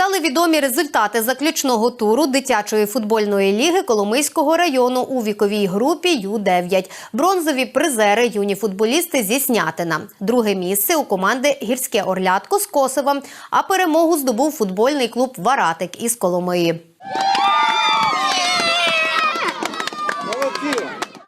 Стали відомі результати заключного туру дитячої футбольної ліги Коломийського району у віковій групі Ю-9. Бронзові призери юні футболісти зі Снятина. Друге місце у команди Гірське Орлятко з Косова, а перемогу здобув футбольний клуб Варатик із Коломиї.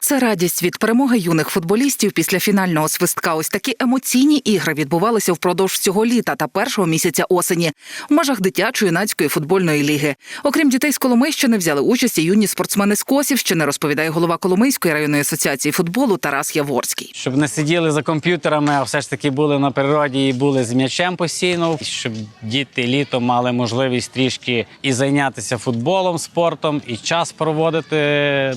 Це радість від перемоги юних футболістів після фінального свистка. Ось такі емоційні ігри відбувалися впродовж цього літа та першого місяця осені в межах дитячої юнацької футбольної ліги. Окрім дітей з Коломийщини, взяли участь і юні спортсмени з Косівщини, розповідає голова Коломийської районної асоціації футболу Тарас Яворський. Щоб не сиділи за комп'ютерами, а все ж таки були на природі і були з м'ячем постійно, щоб діти літом мали можливість трішки і зайнятися футболом, спортом, і час проводити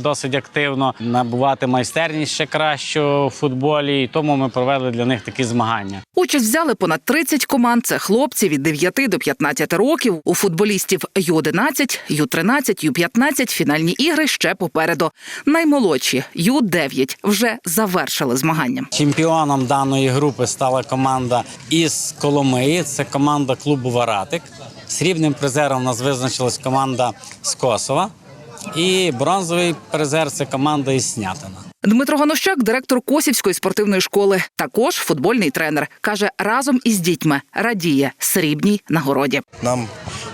досить активно, набувати майстерність ще кращу в футболі. І тому ми провели для них такі змагання. Участь взяли понад 30 команд. Це хлопці від 9 до 15 років. У футболістів Ю-11, Ю-13, Ю-15 фінальні ігри ще попереду. Наймолодші Ю-9 вже завершили змагання. Чемпіоном даної групи стала команда із Коломиї. Це команда клубу Варатик. Срібним призером у нас визначилась команда з Косова. І бронзовий призер це команда із Снятина. Дмитро Ганощак, директор Косівської спортивної школи, також футбольний тренер, каже, разом із дітьми радіє срібній нагороді. Нам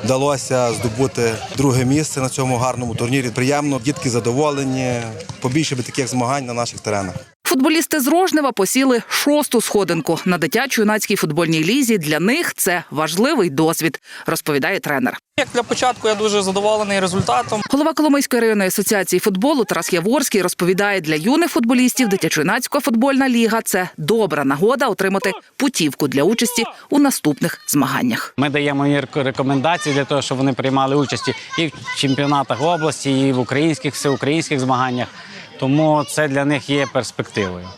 вдалося здобути друге місце на цьому гарному турнірі. Приємно, дітки задоволені. Побільше би таких змагань на наших теренах. Футболісти з Рожнева посіли шосту сходинку на дитячо-юнацькій футбольній лізі. Для них це важливий досвід, розповідає тренер. Як для початку я дуже задоволений результатом. Голова Коломийської районної асоціації футболу Тарас Яворський розповідає, для юних футболістів дитячо-юнацька футбольна ліга це добра нагода отримати путівку для участі у наступних змаганнях. Ми даємо рекомендації для того, щоб вони приймали участь і в чемпіонатах області, і в українських всеукраїнських змаганнях. Тому це для них є перспективою.